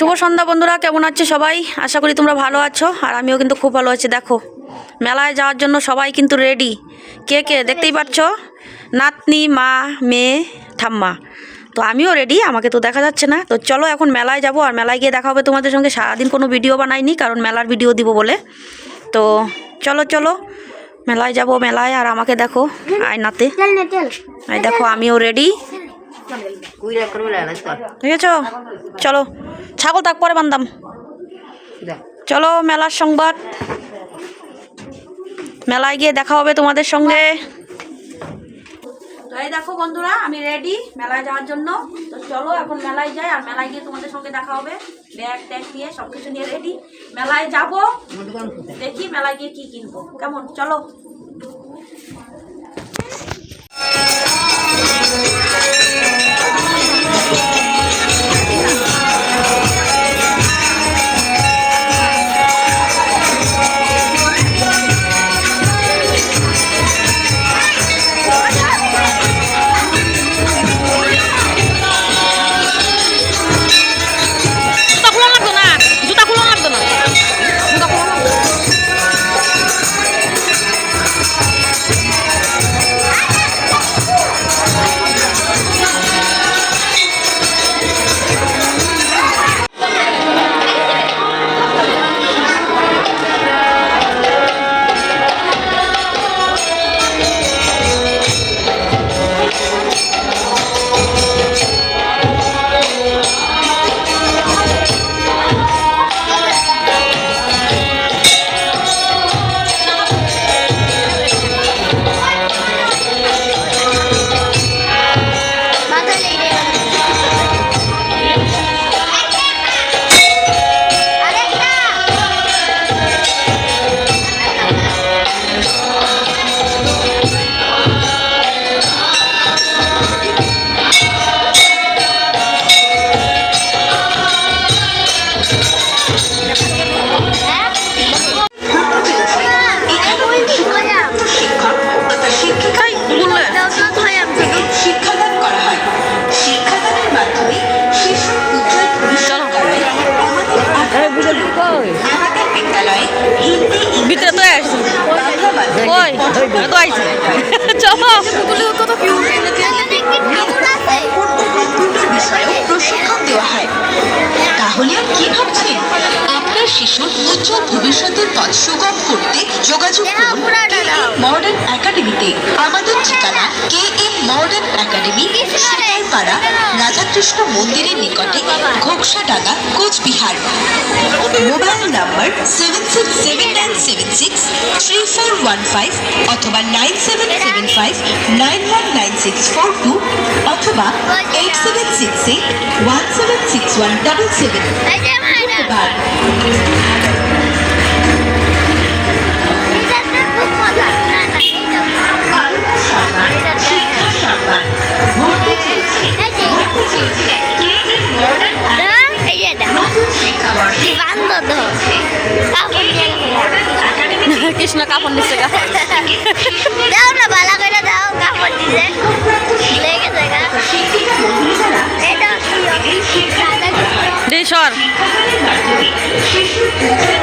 শুভ সন্ধ্যা বন্ধুরা কেমন আছে সবাই? আশা করি তোমরা ভালো আছো আর আমিও কিন্তু খুব ভালো আছি দেখো। মেলায় যাওয়ার জন্য সবাই কিন্তু রেডি কে কে দেখতেই পাচ্ছ? নাতনি মা মেয়ে ঠাম্মা। তো আমিও রেডি আমাকে তো দেখা যাচ্ছে না। তো চলো এখন মেলায় যাব আর মেলায় গিয়ে দেখা হবে তোমাদের সঙ্গে। সারাদিন কোনো ভিডিও বানাইনি কারণ মেলার ভিডিও দিব বলে। তো চলো চলো মেলায় যাব মেলায় আর আমাকে দেখো আয়নাতে দেখো আমিও রেডি না চল। ছাগল তাক পরে বান্দাম চলো মেলার সংবাদ। মেলায় গিয়ে দেখা হবে তোমাদের সঙ্গে। তো এই দেখো বন্ধুরা আমি রেডি মেলায় যাওয়ার জন্য। তো চলো এখন মেলায় যাই আর মেলায় গিয়ে তোমাদের সঙ্গে দেখা হবে। ব্যাগ ট্যাগ নিয়ে সব কিছু নিয়ে রেডি মেলায় যাব। দেখি মেলায় গিয়ে কি কিনবো। কেমন? চলো। ওই তো আইছি? চলো। কম্পিউটার বিষয়েও প্রশিক্ষণ দেওয়া হয় তাহলে আর কি ভাবছেন? আপনার শিশুর উজ্জ্বল ভবিষ্যতের পথ সুগম করতে যোগাযোগ করুন মডার্ন একাডেমিতে। আমাদের ঠিকানা K M modern academy Sutarpara Radhakrishna মন্দিরের নিকটে Ghoksadanga Coochbehar. Mobile number seven six seven nine seven six three four one five অথবা nine seven seven five nine one nine six four two অথবা eight seven six eight one seven six one double seven. ধন্যবাদ। কৃষ্ণ কাপড় নিচ্ছে দাও না বালা করে দাও কাপড় দিছে। লেগে যায় সর। we should continue.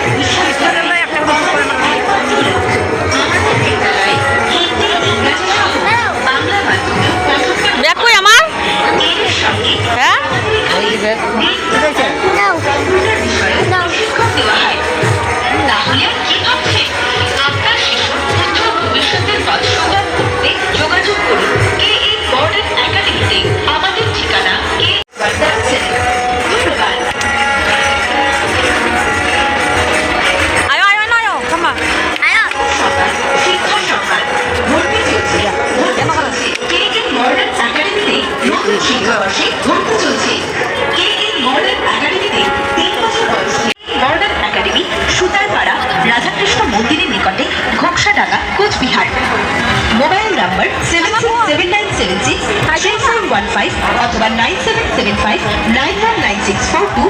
Nine seven six three four one five অথবা nine seven seven five nine one nine six four two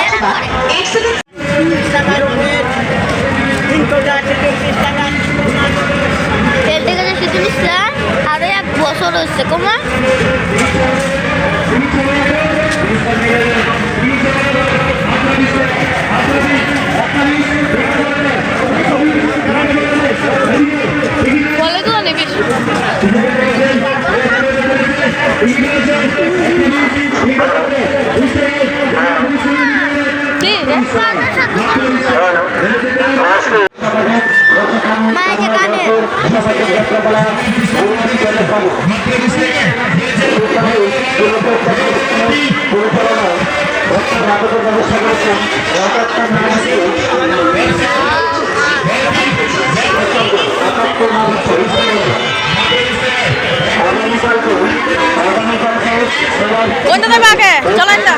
অথবা এইট সেভেন আরও এক বছর হচ্ছে কমা কোনটা দেবে আগে? চলেন না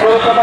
কলকাতা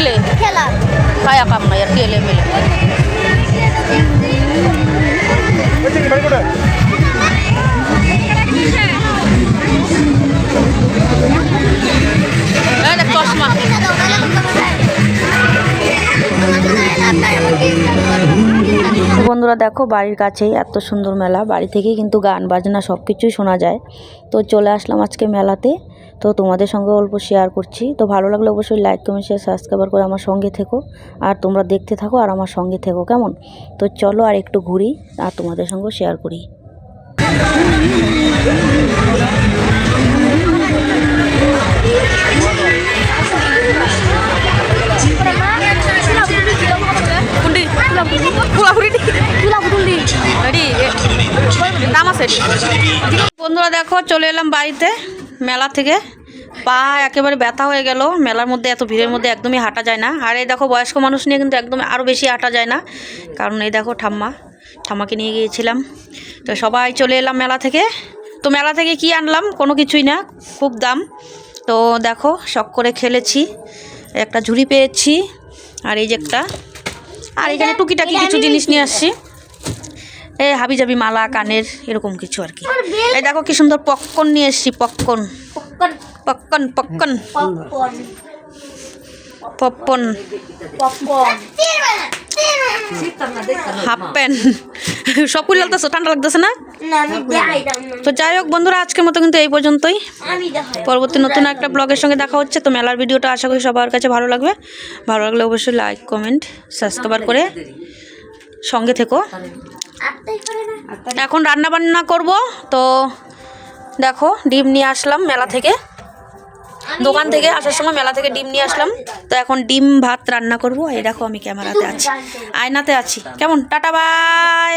মিলে খেলা কাম নাই আর খেলে মিলে বন্ধুরা দেখো বাড়ির কাছেই এত সুন্দর মেলা। বাড়ি থেকেই কিন্তু গান বাজনা সব কিছুই শোনা যায়। তো চলে আসলাম আজকে মেলাতে। তো তোমাদের সঙ্গে অল্প শেয়ার করছি। তো ভালো লাগলে অবশ্যই লাইক কমেন্ট শেয়ার সাবস্ক্রাইব করে আমার সঙ্গে থেকো। আর তোমরা দেখতে থাকো আর আমার সঙ্গে থেকো কেমন? তো চলো আর একটু ঘুরি আর তোমাদের সঙ্গে শেয়ার করি। বন্ধুরা দেখো চলে এলাম বাড়িতে। মেলা থেকে। পা একেবারে ব্যথা হয়ে গেল। মেলার মধ্যে এত ভিড়ের মধ্যে একদমই হাঁটা যায় না। আর এই দেখো বয়স্ক মানুষ নিয়ে কিন্তু একদম আরও বেশি হাঁটা যায় না। কারণ এই দেখো ঠাম্মা ঠাম্মাকে নিয়ে গিয়েছিলাম। তো সবাই চলে এলাম মেলা থেকে। তো মেলা থেকে কি আনলাম? কোনো কিছুই না খুব দাম। তো দেখো শখ করে খেলেছি। একটা ঝুড়ি পেয়েছি। আর এই যে একটা আর এখানে টুকিটাকি কিছু জিনিস নিয়ে আসছি। এই হাবি জাবি মালা কানের এরকম কিছু আর কি। এই দেখো কি সুন্দর পপকর্ন নিয়ে এসছি popcorn. Popcorn. Popcorn popcorn. Half pant. সব কুড়ি লাগতেছে ঠান্ডা লাগতেছে না? তো যাই হোক বন্ধুরা আজকের মতো কিন্তু এই পর্যন্তই। পরবর্তী নতুন একটা ব্লগের সঙ্গে দেখা হচ্ছে তো মেলার ভিডিওটা আশা করি সবার কাছে ভালো লাগবে। ভালো লাগলে অবশ্যই লাইক কমেন্ট সাবস্ক্রাইব করে সঙ্গে থেকো। এখন রান্না বান্না করব তো দেখো ডিম নিয়ে আসলাম মেলা থেকে। দোকান থেকে আসার সময় মেলা থেকে ডিম নিয়ে আসলাম। তো এখন ডিম ভাত রান্না করব এই দেখো আমি ক্যামেরাতে আছি। আয়নাতে আছি। কেমন? Ta-ta bye.